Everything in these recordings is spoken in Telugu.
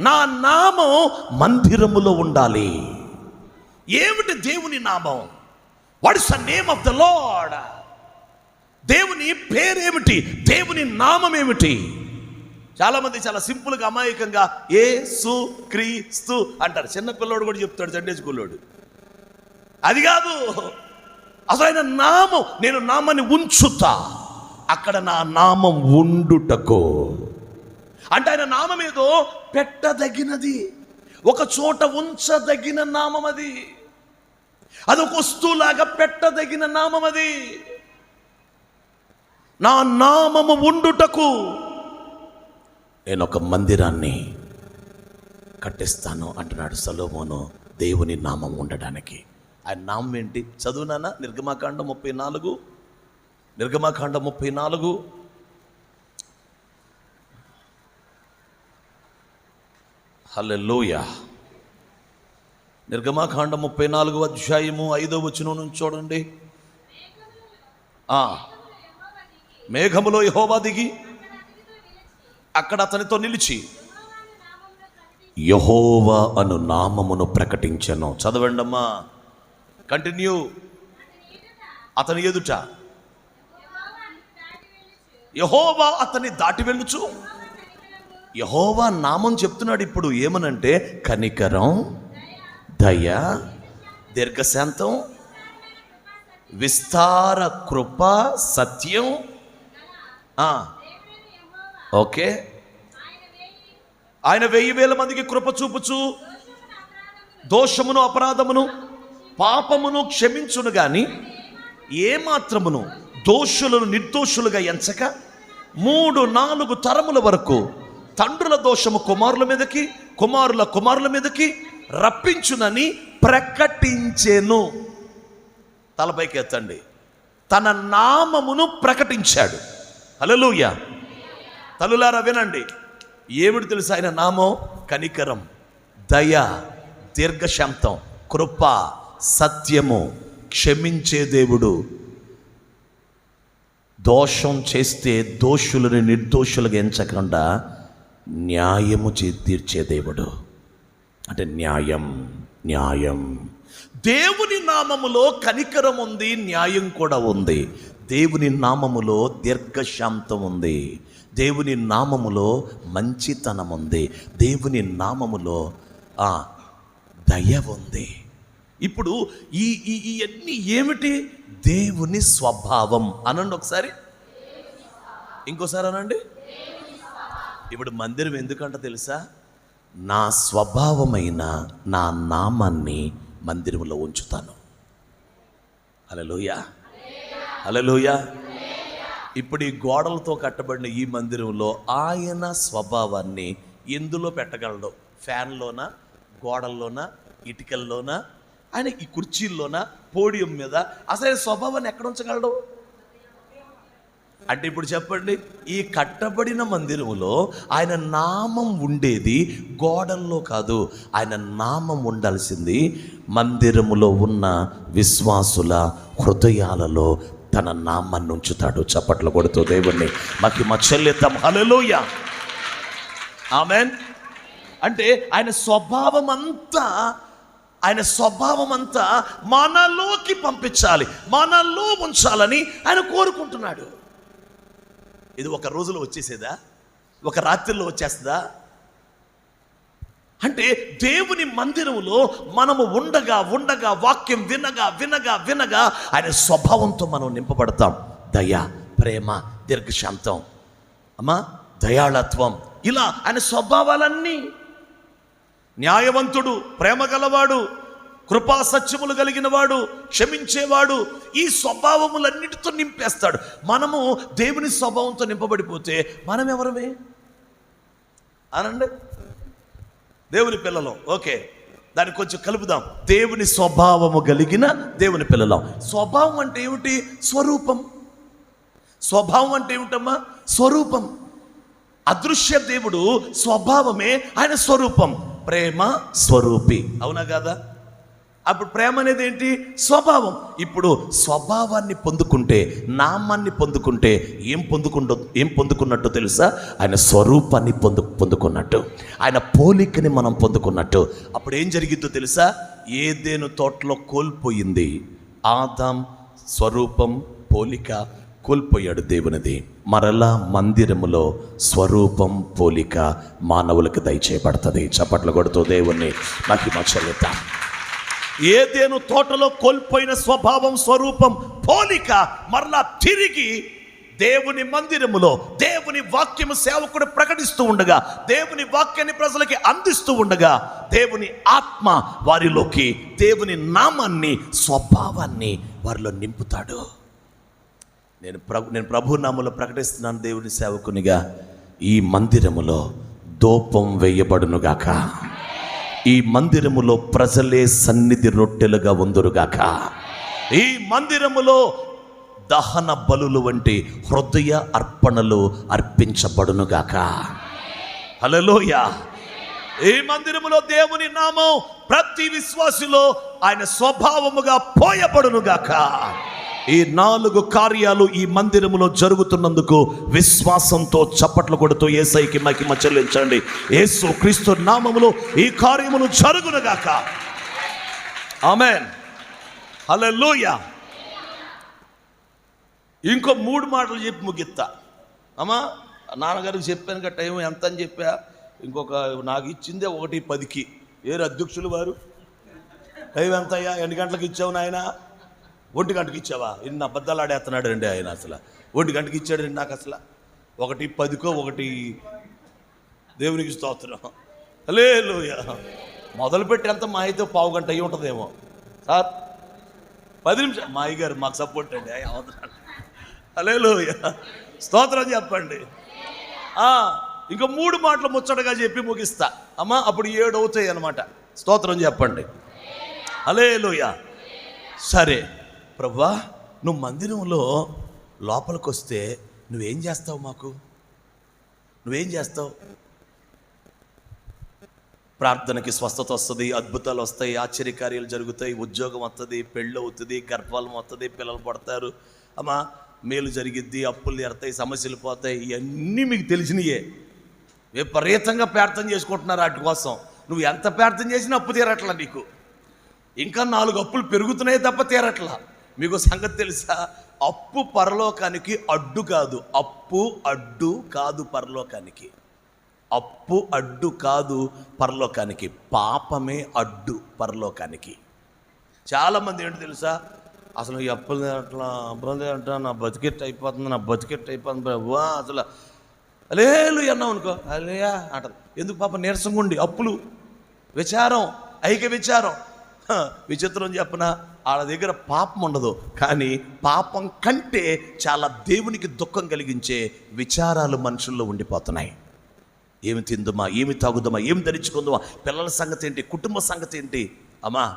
నా నామం మందిరములో ఉండాలి. ఏమిటి దేవుని నామం? What is the name of the Lord దేవుని పేరేమిటి? దేవుని నామం ఏమిటి చాలామంది చాలా సింపుల్గా అమాయకంగా ఏ సు క్రీస్తు అంటారు. చిన్న పిల్లోడు కూడా చెప్తాడు సండే స్కూల్లోడు. అది కాదు. అసలు ఆయన నామం నేను నామాన్ని ఉంచుతా. అక్కడ నా నామం ఉండుటకు. అంటే ఆయన నామం ఏదో పెట్టదగినది. ఒక చోట ఉంచదగిన నామం అది అది ఒక వస్తువులాగా పెట్టదగిన నామం అది నా నామము ఉండుటకు నేను ఒక మందిరాన్ని కట్టిస్తాను అంటున్నాడు సలోమోను దేవుని నామం ఉండడానికి. ఆయన నామం ఏంటి? చదువునానా నిర్గమాకాండ ముప్పై నాలుగు. నిర్గమాకాండం ముప్పై నాలుగు. హల్లెలూయ. నిర్గమాకాండ ముప్పై నాలుగు అధ్యాయము ఐదో వచనం నుంచి చూడండి. మేఘములో యహోవా దిగి అక్కడ అతనితో నిలిచి యహోవా అను నామమును ప్రకటించను. చదవండమ్మా. కంటిన్యూ అతని ఎదుట యహోవా అతని దాటి వెళ్ళుచు. యహోవా నామం చెప్తున్నాడు ఇప్పుడు ఏమనంటే కనికరం దయ దీర్ఘశాంతం విస్తార కృప సత్యం. ఓకే. ఆయన వెయ్యి వేల మందికి కృప చూపుచు. దోషమును అపరాధమును పాపమును క్షమించును గాని ఏమాత్రమును దోషులను నిర్దోషులుగా ఎంచక మూడు నాలుగు తరముల వరకు తండ్రుల దోషము కుమారుల మీదకి కుమారుల కుమారుల మీదకి రప్పించునని ప్రకటించెను. తలపైకి ఎత్తండి. తన నామమును ప్రకటించాడు. అలలుయ తల్లులారా వినండి. ఏమిటి తెలుసు ఆయన నామం? కనికరం దయ దీర్ఘశాంతం కృప సత్యము క్షమించే దేవుడు. దోషం చేస్తే దోషులని నిర్దోషులుగా ఎంచకుండా న్యాయము చే తీర్చే దేవుడు. అంటే న్యాయం న్యాయం. దేవుని నామములో కనికరం ఉంది న్యాయం కూడా ఉంది. దేవుని నామములో దీర్ఘశాంతం ఉంది. దేవుని నామములో మంచితనం ఉంది. దేవుని నామములో దయ ఉంది. ఇప్పుడు ఈ ఈ ఇవన్నీ ఏమిటి? దేవుని స్వభావం. అనండి ఒకసారి. ఇంకోసారి అనండి. ఇప్పుడు మందిరం ఎందుకంట తెలుసా? నా స్వభావమైన నా నామాన్ని మందిరంలో ఉంచుతాను. అలలోయ అలలోయ ఇప్పుడు ఈ గోడలతో కట్టబడిన ఈ మందిరంలో ఆయన స్వభావాన్ని ఎందులో పెట్టగలడు? ఫ్యాన్లోన? గోడల్లోన? ఇటుకల్లోన? ఆయన ఈ కుర్చీల్లోన? పోడియం మీద అసలు స్వభావాన్ని ఎక్కడ ఉంచగలడు? అంటే ఇప్పుడు చెప్పండి ఈ కట్టబడిన మందిరములో ఆయన నామం ఉండేది గోడల్లో కాదు ఆయన నామం ఉండాల్సింది మందిరములో ఉన్న విశ్వాసుల హృదయాలలో తన నామాన్ని ఉంచుతాడు. చప్పట్లు కొడుతూ దేవుణ్ణి మాకి మా చెల్లిద్దాం హలలోయ ఆమెన్. అంటే ఆయన స్వభావం అంతా ఆయన స్వభావం అంతా మనలోకి పంపించాలి మనలో ఉంచాలని ఆయన కోరుకుంటున్నాడు. ఇది ఒక రోజులో వచ్చేసేదా? ఒక రాత్రిలో వచ్చేస్తుందా? అంటే దేవుని మందిరంలో మనము ఉండగా ఉండగా వాక్యం వినగా వినగా వినగా ఆయన స్వభావంతో మనం నింపబడతాం. దయ ప్రేమ దీర్ఘశాంతం. అమ్మా దయాళత్వం. ఇలా ఆయన స్వభావాలన్నీ న్యాయవంతుడు ప్రేమ గలవాడు కృపా సత్యములు కలిగిన వాడు క్షమించేవాడు ఈ స్వభావములన్నిటితో నింపేస్తాడు. మనము దేవుని స్వభావంతో నింపబడిపోతే మనం ఎవరమే అనండి? దేవుని పిల్లలం. ఓకే. దాన్ని కొంచెం కలుపుదాం. దేవుని స్వభావము కలిగిన దేవుని పిల్లలం. స్వభావం అంటే ఏమిటి? స్వరూపం. స్వభావం అంటే ఏమిటమ్మా? స్వరూపం. అదృశ్య దేవుడు స్వభావమే ఆయన స్వరూపం. ప్రేమ స్వరూపి. అవునా కాదా? అప్పుడు ప్రేమ అనేది ఏంటి? స్వభావం. ఇప్పుడు స్వభావాన్ని పొందుకుంటే నామాన్ని పొందుకుంటే ఏం పొందుకుంటూ ఏం పొందుకున్నట్టు తెలుసా? ఆయన స్వరూపాన్ని పొందు పొందుకున్నట్టు. ఆయన పోలికని మనం పొందుకున్నట్టు. అప్పుడు ఏం జరిగిద్దో తెలుసా? ఏదేను తోటలో కోల్పోయింది? ఆదాం స్వరూపం పోలిక కోల్పోయాడు దేవునిది. మరలా మందిరములో స్వరూపం పోలిక మానవులకు దయచేయబడుతుంది. చప్పట్లు కొడుతూ దేవుణ్ణి మహిమ చెల్లుతాం. ఏదేను తోటలో కోల్పోయిన స్వభావం స్వరూపం పోలిక మరలా తిరిగి దేవుని మందిరములో దేవుని వాక్యము సేవకుడు ప్రకటిస్తూ ఉండగా దేవుని వాక్యాన్ని ప్రజలకి అందిస్తూ ఉండగా దేవుని ఆత్మ వారిలోకి దేవుని నామాన్ని స్వభావాన్ని వారిలో నింపుతాడు. నేను ప్రభు నేను ప్రభు నామంలో ప్రకటిస్తున్నాను దేవుని సేవకునిగా ఈ మందిరములో దూపం వేయబడునుగాక. ఈ మందిరములో ప్రజలే సన్నిధి రొట్టెలుగా ఉందరుగాక. ఈ మందిరములో దహన బలులు వంటి హృదయ అర్పణలు అర్పించబడునుగాక. హలోయ ఈ మందిరములో దేవుని నామం ప్రతి విశ్వాసిలో ఆయన స్వభావముగా పోయబడునుగాక. ఈ నాలుగు కార్యాలు ఈ మందిరములో జరుగుతున్నందుకు విశ్వాసంతో చప్పట్లు కొడుతూ ఏసైకి మహిమ చెల్లించండి. యేసు క్రీస్తు నామములో ఈ కార్యములు జరుగునుగాక. ఆమెన్. లూయ ఇంకో మూడు మాటలు చెప్పి ముగిస్తా. అమ్మా నాన్నగారికి చెప్పాను కదా టైం ఎంత అని చెప్పా? ఇంకొక నాకు ఇచ్చిందే ఒకటి పదికి. ఏరు అధ్యక్షులు వారు? టైం ఎంత అయ్యా ఎన్ని గంటలకు ఇచ్చావు నాయనా? ఒంటి గంటకి ఇచ్చావా? ఇన్ని అబద్ధాలు ఆడేస్తున్నాడు రండి ఆయన అసలు. ఒంటి గంటకి ఇచ్చాడు రండి నాకు అసలు. ఒకటి పదికో ఒకటి దేవునికి స్తోత్రం. లేలుయ మొదలు అంత మా అయితే పావు గంట అయ్యి ఉంటుందేమో. సార్ పది నిమిషాలు. మా అయ్యగారు మాకు సపోర్ట్ అండి. అయ్య అవతరాలు స్తోత్రం చెప్పండి. ఇంకా మూడు మాటలు ముచ్చటగా చెప్పి ముగిస్తా. అమ్మా అప్పుడు ఏడు అవుతాయి అనమాట స్తోత్రం చెప్పండి. అలేలోయ సరే. ప్రభా నువ్వు మందిరంలో లోపలికి వస్తే నువ్వేం చేస్తావు మాకు? నువ్వేం చేస్తావు? ప్రార్థనకి స్వస్థత వస్తుంది అద్భుతాలు వస్తాయి ఆశ్చర్యకార్యాలు జరుగుతాయి ఉద్యోగం వస్తుంది పెళ్ళి అవుతుంది గర్భాలం వస్తుంది పిల్లలు పడతారు. అమ్మా మేలు జరిగిద్ది అప్పులు తీరతాయి సమస్యలు పోతాయి ఇవన్నీ మీకు తెలిసినయే. విపరీతంగా ప్రార్థన చేసుకుంటున్నారు వాటి కోసం. నువ్వు ఎంత ప్రార్థన చేసినా అప్పు తీరట్లా నీకు. ఇంకా నాలుగు అప్పులు పెరుగుతున్నాయి తప్ప తీరట్లా. మీకు సంగతి తెలుసా? అప్పు పరలోకానికి అడ్డు కాదు. అప్పు అడ్డు కాదు పరలోకానికి. అప్పు అడ్డు కాదు పరలోకానికి. పాపమే అడ్డు పరలోకానికి. చాలామంది ఏంటి తెలుసా? అసలు ఈ అప్పులు అట్లా అప్పులు అట్లా నా బతికెట్ అయిపోతుంది నా బతికెట్ అయిపోతుంది ప్రభు. అసలు అలేలు అన్నావు అనుకో. అలేయా అంటది. ఎందుకు పాప నీరసంగా ఉండి అప్పులు? విచారం ఐక్య విచారం. విచిత్రం చెప్పిన? వాళ్ళ దగ్గర పాపం ఉండదు. కానీ పాపం కంటే చాలా దేవునికి దుఃఖం కలిగించే విచారాలు మనుషుల్లో ఉండిపోతున్నాయి. ఏమి తిందుమా? ఏమి తాగుదామా? ఏమి ధరించుకుందామా? పిల్లల సంగతి ఏంటి? కుటుంబ సంగతి ఏంటి? అమ్మా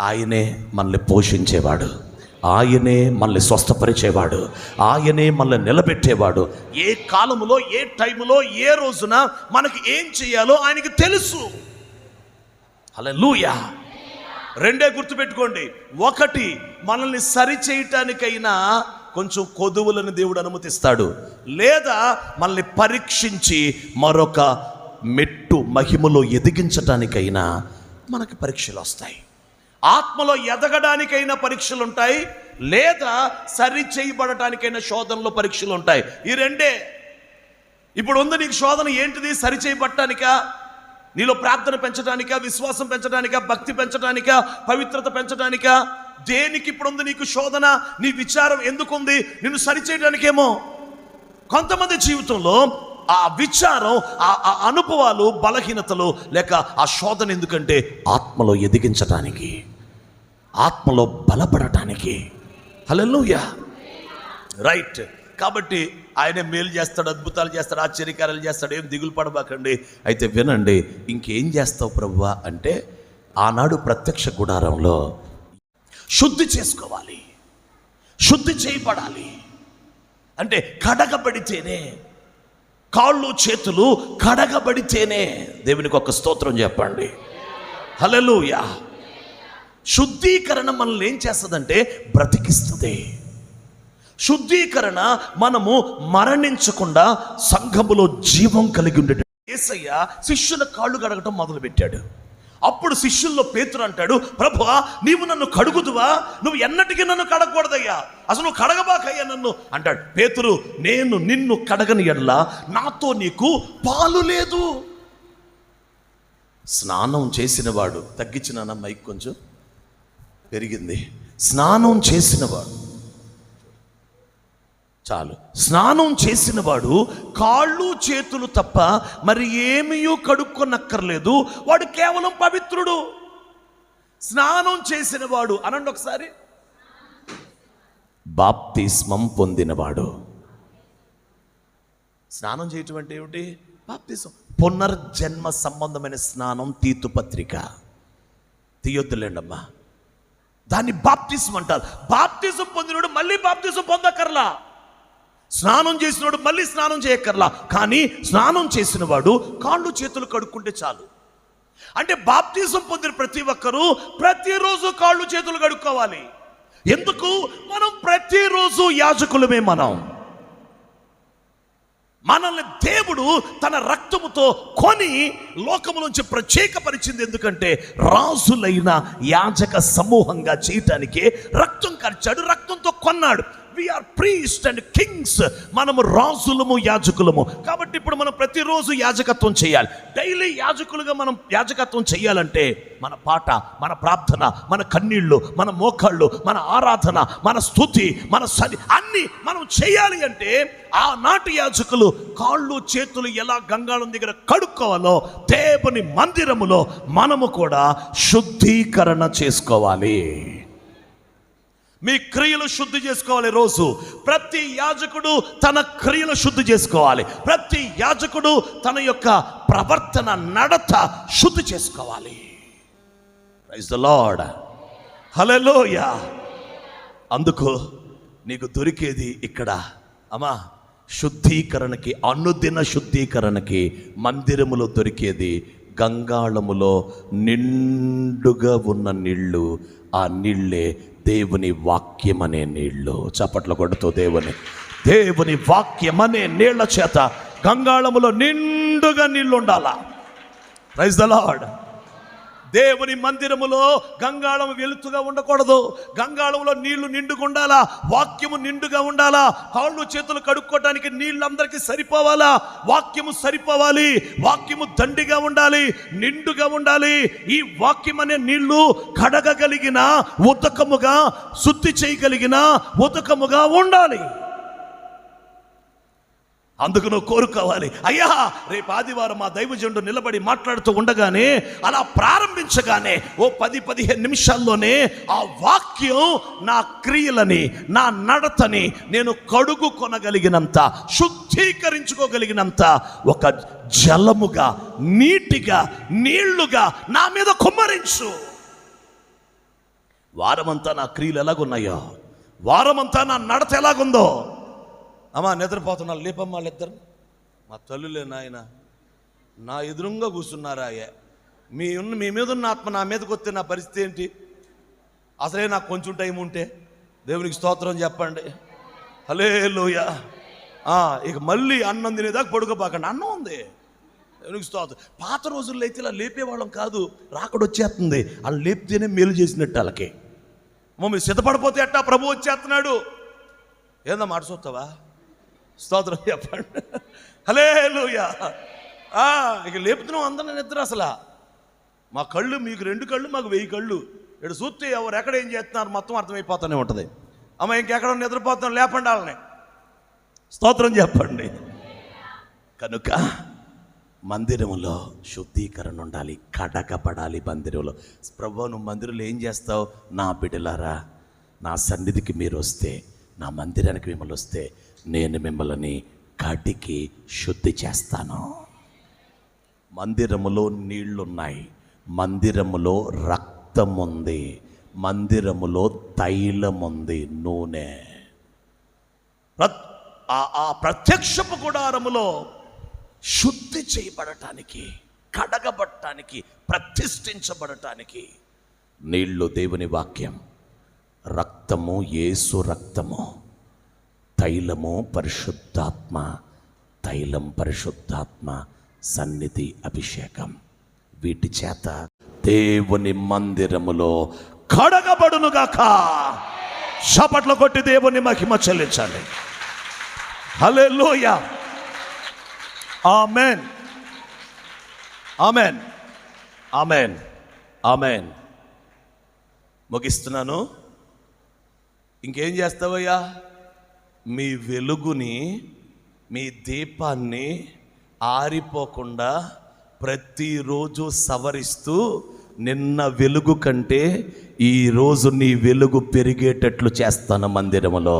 ఆయనే మనల్ని పోషించేవాడు. ఆయనే మనల్ని స్వస్థపరిచేవాడు. ఆయనే మనల్ని నిలబెట్టేవాడు. ఏ కాలములో ఏ టైంలో ఏ రోజున మనకి ఏం చేయాలో ఆయనకి తెలుసు. అలా లూయా రెండే గుర్తుపెట్టుకోండి. ఒకటి మనల్ని సరి చేయటానికైనా కొంచెం కొదువులను దేవుడు అనుమతిస్తాడు. లేదా మనల్ని పరీక్షించి మరొక మెట్టు మహిమలో ఎదిగించటానికైనా మనకి పరీక్షలు వస్తాయి. ఆత్మలో ఎదగడానికైనా పరీక్షలు ఉంటాయి. లేదా సరి చేయబడటానికైనా శోధనలో పరీక్షలు ఉంటాయి. ఈ రెండే. ఇప్పుడు ఉంది నీకు శోధన ఏంటిది? సరి చేయబట్టానికా నీలో ప్రార్థన పెంచడానిక విశ్వాసం పెంచడానిక భక్తి పెంచడానిక పవిత్రత పెంచడానిక? దేనికి ఇప్పుడు ఉంది నీకు శోధన? నీ విచారం ఎందుకుంది? నిన్ను సరిచేయడానికేమో? కొంతమంది జీవితంలో ఆ విచారం ఆ అనుభవాలు బలహీనతలు లేక ఆ శోధన ఎందుకంటే ఆత్మలో ఎదిగించటానికి ఆత్మలో బలపడటానికి. Hello right. కాబట్టి ఆయన మేలు చేస్తాడు అద్భుతాలు చేస్తాడు ఆశ్చర్యకారాలు చేస్తాడు ఏం దిగులు పడబాకండి అయితే వినండి ఇంకేం చేస్తావు ప్రభువా అంటే ఆనాడు ప్రత్యక్ష గుడారంలో శుద్ధి చేసుకోవాలి శుద్ధి చేయబడాలి. అంటే కడగబడితేనే కాళ్ళు చేతులు కడగబడితేనే దేవునికి ఒక స్తోత్రం చెప్పండి. హలలుయా శుద్ధీకరణ మనల్ని ఏం చేస్తుందంటే బ్రతికిస్తుంది. శుద్ధీకరణ మనము మరణించకుండా సంఘములో జీవం కలిగి ఉండేట. ఏసయ్య శిష్యుల కాళ్ళు కడగటం మొదలుపెట్టాడు. అప్పుడు శిష్యుల్లో పేతురు అంటాడు ప్రభు నీవు నన్ను కడుగుదువా? నువ్వు ఎన్నటికీ నన్ను కడగకూడదయ్యా. అసలు నువ్వు కడగబాకయ్యా నన్ను. అంటాడు. పేతురు నేను నిన్ను కడగని ఎడలా నాతో నీకు పాలు లేదు. స్నానం చేసినవాడు తగ్గించిన మైక్ కొంచెం పెరిగింది. స్నానం చేసినవాడు చాలు. స్నానం చేసినవాడు కాళ్ళు చేతులు తప్ప మరి ఏమీయూ కడుక్కొనక్కర్లేదు. వాడు కేవలం పవిత్రుడు. స్నానం చేసినవాడు. అనండి ఒకసారి. బాప్తిస్మం పొందినవాడు. స్నానం చేయటం అంటే ఏమిటి? బాప్తిస్మం. పునర్జన్మ సంబంధమైన స్నానం తీతుపత్రిక తీయొద్దులేండమ్మా దాన్ని బాప్తిజం అంటారు. బాప్తిజం పొందినోడు మళ్ళీ బాప్తిజం పొందక్కర్లా. స్నానం చేసినవాడు మళ్ళీ స్నానం చేయక్కర్లా. కానీ స్నానం చేసినవాడు కాళ్ళు చేతులు కడుక్కుంటే చాలు. అంటే బాప్తిజం పొందిన ప్రతి ఒక్కరూ ప్రతిరోజు కాళ్ళు చేతులు కడుక్కోవాలి. ఎందుకు? మనం ప్రతిరోజు యాజకులమే మనం. మనల్ని దేవుడు తన రక్తముతో కొని లోకము నుంచి ప్రత్యేకపరిచింది ఎందుకంటే రాజులైన యాజక సమూహంగా చేయటానికే రక్తం ఖర్చాడు రక్తంతో కొన్నాడు. ఆర్ ప్రీస్ట్ అండ్ కింగ్స్ మనము రాజులము యాజకులము. కాబట్టి ఇప్పుడు మనం ప్రతిరోజు యాజకత్వం చేయాలి. డైలీ యాజకులుగా మనం యాజకత్వం చేయాలంటే మన పాట మన ప్రార్థన మన కన్నీళ్ళు మన మోకాళ్ళు మన ఆరాధన మన స్థుతి మన సరి అన్ని మనం చేయాలి అంటే ఆనాటి యాజకులు కాళ్ళు చేతులు ఎలా గంగాళం దగ్గర కడుక్కోవాలో దేవుని మందిరములో మనము కూడా శుద్ధీకరణ చేసుకోవాలి. మీ క్రియలు శుద్ధి చేసుకోవాలి రోజు. ప్రతి యాజకుడు తన క్రియలు శుద్ధి చేసుకోవాలి. ప్రతి యాజకుడు తన యొక్క ప్రవర్తన నడత శుద్ధి చేసుకోవాలి. ప్రైజ్ ద లార్డ్ హల్లెలూయా అందుకు నీకు దొరికేది ఇక్కడ. అమ్మా శుద్ధీకరణకి అనుదిన శుద్ధీకరణకి మందిరములో దొరికేది గంగాళములో నిండుగా ఉన్న నీళ్ళు. ఆ నీళ్ళే దేవుని వాక్యం అనే నీళ్ళు చప్పట్లు కొడుతూ దేవుని. దేవుని వాక్యం అనే నీళ్ళ చేత గంగాళములో నిండుగా నీళ్ళు ఉండాలా ప్రైజ్ ద లార్డ్ దేవుని మందిరములో గంగాళం వెలుతుగా ఉండకూడదు. గంగాళంలో నీళ్ళు నిండుగా ఉండాలా వాక్యము నిండుగా ఉండాలా? కాళ్ళు చేతులు కడుక్కోవడానికి నీళ్ళు అందరికీ సరిపోవాలా? వాక్యము సరిపోవాలి. వాక్యము దండిగా ఉండాలి నిండుగా ఉండాలి. ఈ వాక్యం అనే నీళ్ళు కడగగలిగిన ఉదకముగా శుద్ధి చేయగలిగిన ఉదకముగా ఉండాలి. అందుకు నువ్వు కోరుకోవాలి. అయ్యా రేపు ఆదివారం మా దైవజనుడు నిలబడి మాట్లాడుతూ ఉండగానే అలా ప్రారంభించగానే ఓ పది పదిహేను నిమిషాల్లోనే ఆ వాక్యం నా క్రియలని నా నడతని నేను కడుగు కొనగలిగినంత శుద్ధీకరించుకోగలిగినంత ఒక జలముగా నీటిగా నీళ్ళుగా నా మీద కుమ్మరించు. వారమంతా నా క్రియలు ఎలాగున్నాయో వారమంతా నా నడత ఎలాగుందో అమ్మా నిద్రపోతున్నారు. లేపమ్మ ఇద్దరు మా తల్లులే నాయన నా ఎదురుగా కూర్చున్నారా మీ ఉన్న మీ మీద ఉన్న ఆత్మ నా మీదకి వస్తే నా పరిస్థితి ఏంటి? అసలే నాకు కొంచెం టైం ఉంటే దేవునికి స్తోత్రం చెప్పండి. హలే ఇక మళ్ళీ అన్నం తినేదాకా పడుకోబాకండి. అన్నం ఉంది. దేవునికి స్తోత్రం. పాత రోజుల్లో అయితే ఇలా లేపేవాళ్ళం కాదు. రాకడొచ్చేస్తుంది వాళ్ళు లేపితేనే మేలు చేసినట్టు వాళ్ళకి. మమ్మల్ని సిద్ధపడిపోతే ఎట్టా ప్రభు వచ్చేస్తున్నాడు? ఏందా మాట చూస్తావా? స్తోత్రం చెప్పండి. హలే ఇక లేపుతున్నాం అందరం నిద్ర అసలు. మా కళ్ళు మీకు రెండు కళ్ళు మాకు వెయ్యి కళ్ళు. ఇక్కడ చూస్తే ఎవరు ఎక్కడ ఏం చేస్తున్నారు మొత్తం అర్థమైపోతూనే ఉంటుంది. అమ్మ ఇంకెక్కడ నిద్రపోతున్నాం లేపండి వాళ్ళని. స్తోత్రం చెప్పండి. కనుక మందిరంలో శుద్ధీకరణ ఉండాలి కడకపడాలి మందిరంలో. ప్రభు నువ్వు మందిరంలో ఏం చేస్తావు? నా బిడ్డలారా నా సన్నిధికి మీరు వస్తే నా మందిరానికి మిమ్మల్ని వస్తే నేను మిమ్మల్ని కడికి శుద్ధి చేస్తాను. మందిరములో నీళ్ళున్నాయి. మందిరములో రక్తం ఉంది మందిరములో తైలం ఉంది నూనె ఆ- ఆ ప్రత్యక్షపు గుడారములో శుద్ధి చేయబడటానికి కడగబడటానికి ప్రతిష్ఠించబడటానికి నీళ్ళు దేవుని వాక్యం. రక్తము యేసు రక్తము. తైలము పరిశుద్ధాత్మ తైలం పరిశుద్ధాత్మ సన్నిధి అభిషేకం. వీటి చేత దేవుని మందిరములో కడగబడునుగాక. చపట్లు కొట్టి దేవుని మహిమ చెల్లించాలి హల్లెలూయ. ఆమెన్. ఆమెన్. ఆమెన్. ఆమెన్. ముగిస్తున్నాను. ఇంకేం చేస్తావయ్యా? మీ వెలుగుని మీ దీపాన్ని ఆరిపోకుండా ప్రతిరోజు సవరిస్తూ నిన్న వెలుగు కంటే ఈరోజు నీ వెలుగు పెరిగేటట్లు చేస్తాను మందిరములో.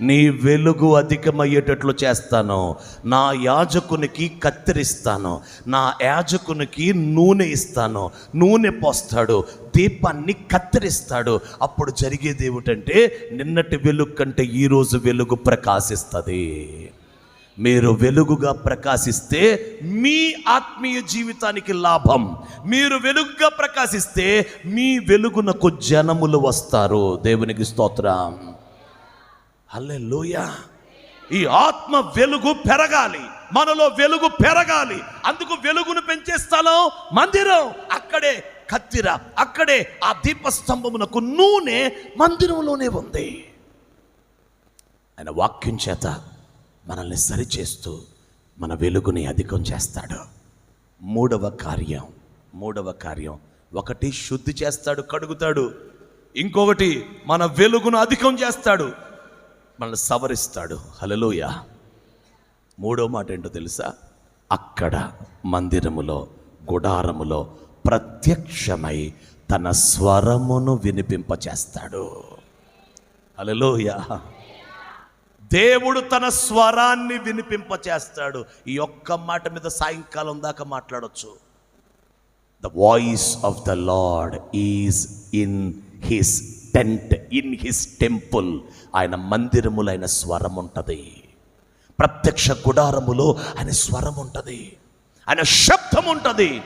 నీ వెలుగు అధికమయ్యేటట్లు చేస్తాను. నా యాజకునికి కత్తిరిస్తాను. నా యాజకునికి నూనె ఇస్తాను. నూనె పోస్తాడు. దీపాన్ని కత్తిరిస్తాడు. అప్పుడు జరిగేది ఏమిటంటే నిన్నటి వెలుగు కంటే ఈరోజు వెలుగు ప్రకాశిస్తుంది. మీరు వెలుగుగా ప్రకాశిస్తే మీ ఆత్మీయ జీవితానికి లాభం. మీరు వెలుగుగా ప్రకాశిస్తే మీ వెలుగునకు జనములు వస్తారు. దేవునికి స్తోత్రం. హల్లెలూయ. ఈ ఆత్మ వెలుగు పెరగాలి మనలో వెలుగు పెరగాలి. అందుకు వెలుగును పెంచే స్థలం మందిరం. అక్కడే కత్తిర అక్కడే ఆ దీపస్తంభమునకు నూనె మందిరంలోనే ఉంది. ఆయన వాక్యం చేత మనల్ని సరిచేస్తూ మన వెలుగుని అధికం చేస్తాడు. మూడవ కార్యం మూడవ కార్యం. ఒకటి శుద్ధి చేస్తాడు కడుగుతాడు. ఇంకొకటి మన వెలుగును అధికం చేస్తాడు. మనల్ని సవరిస్తాడు. హలలోయ మూడో మాట ఏంటో తెలుసా? అక్కడ మందిరములో గుడారములో ప్రత్యక్షమై తన స్వరమును వినిపింపచేస్తాడు. హలలోయ దేవుడు తన స్వరాన్ని వినిపింపచేస్తాడు. ఈ ఒక్క మాట మీద సాయంకాలం దాకా మాట్లాడొచ్చు. The voice of the Lord is in his tent in his temple ఆయన మందిరములో ఆయన స్వరం ఉంటుంది ప్రత్యక్ష గుడారములో ఆయన స్వరం ఉంటుంది ఆయన శబ్దం ఉంటుంది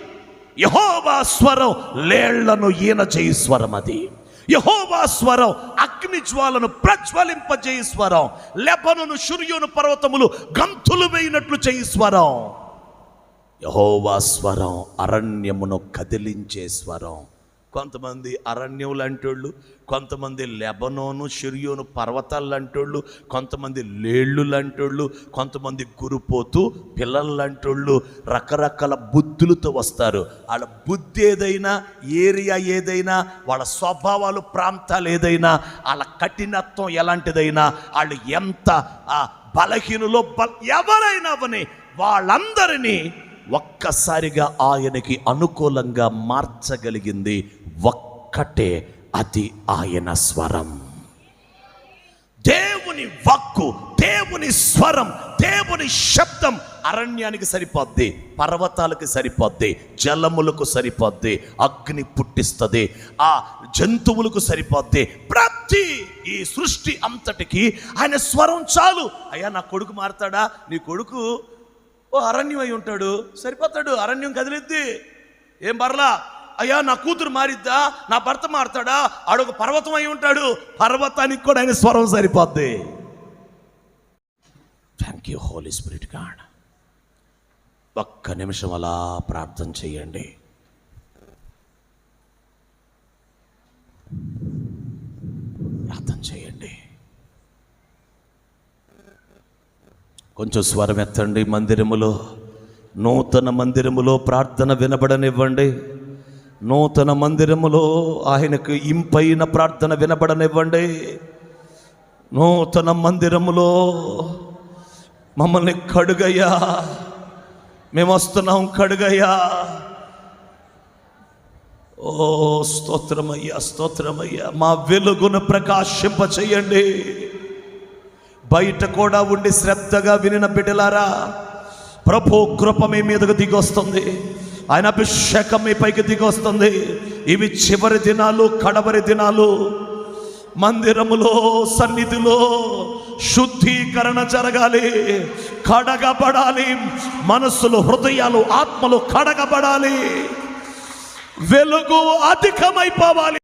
యహోవా స్వరం లేళ్ళను ఈన చేయి స్వరం అది. యహోవా స్వరం అగ్ని జ్వాలను ప్రజ్వలింపజేయి స్వరం. లెబనును సూర్యును పర్వతములు గంతులు వేయినట్లు చేయి స్వరం. యహోవా స్వరం అరణ్యమును కదిలించే స్వరం. కొంతమంది అరణ్యం అంటోళ్ళు కొంతమంది లెబనోను షిరియోను పర్వతాలు అంటోళ్ళు కొంతమంది లేళ్ళు లాంటోళ్ళు కొంతమంది గురిపోతూ పిల్లలు లాంటోళ్ళు రకరకాల బుద్ధులతో వస్తారు. వాళ్ళ బుద్ధి ఏదైనా ఏరియా ఏదైనా వాళ్ళ స్వభావాలు ప్రాంతాలు ఏదైనా వాళ్ళ కఠినత్వం ఎలాంటిదైనా వాళ్ళు ఎంత బలహీనులో బల ఎవరైనా అవని వాళ్ళందరినీ ఒక్కసారిగా ఆయనకి అనుకూలంగా మార్చగలిగింది ఒక్కటే అది ఆయన స్వరం. దేవుని వాక్కు దేవుని స్వరం దేవుని శబ్దం అరణ్యానికి సరిపోద్ది పర్వతాలకు సరిపోద్ది జలములకు సరిపోద్ది అగ్ని పుట్టిస్తుంది ఆ జంతువులకు సరిపోద్ది. ప్రతి ఈ సృష్టి అంతటికి ఆయన స్వరం చాలు. అయ్యా నా కొడుకు మారతాడా? నీ కొడుకు ఓ అరణ్యం అయి ఉంటాడు. సరిపోతాడు అరణ్యం కదిలిద్ది. ఏం బర్లా అయ్యా నా కూతురు మారిద్దా? నా భర్త మారుతాడా? ఆడొక పర్వతం అయి ఉంటాడు. పర్వతానికి కూడా ఆయన స్వరం సరిపోద్ది. Thank you Holy Spirit God ఒక్క నిమిషం అలా ప్రార్థన చేయండి. ప్రార్థన చేయండి. కొంచెం స్వరం ఎత్తండి మందిరములో. నూతన మందిరములో ప్రార్థన వినబడనివ్వండి. నూతన మందిరములో ఆయనకు ఇంపైన ప్రార్థన వినబడనివ్వండి. నూతన మందిరములో మమ్మల్ని కడుగయ్యా. మేము వస్తున్నాం కడుగయ్యా. ఓ స్తోత్రమయ్యా స్తోత్రమయ్యా. మా వెలుగును ప్రకాశింప చేయండి బయట కూడా ఉండి శ్రద్ధగా వినిన బిడ్డలారా ప్రభు కృప మీ మీదకు దిగొస్తుంది. ఆయన అభిషేకం మీ పైకి దిగొస్తుంది. ఇవి చివరి దినాలు కడవరి దినాలు. మందిరములో సన్నిధిలో శుద్ధీకరణ జరగాలి కడగబడాలి. మనస్సులు హృదయాలు ఆత్మలు కడగబడాలి. వెలుగు అధికమైపోవాలి.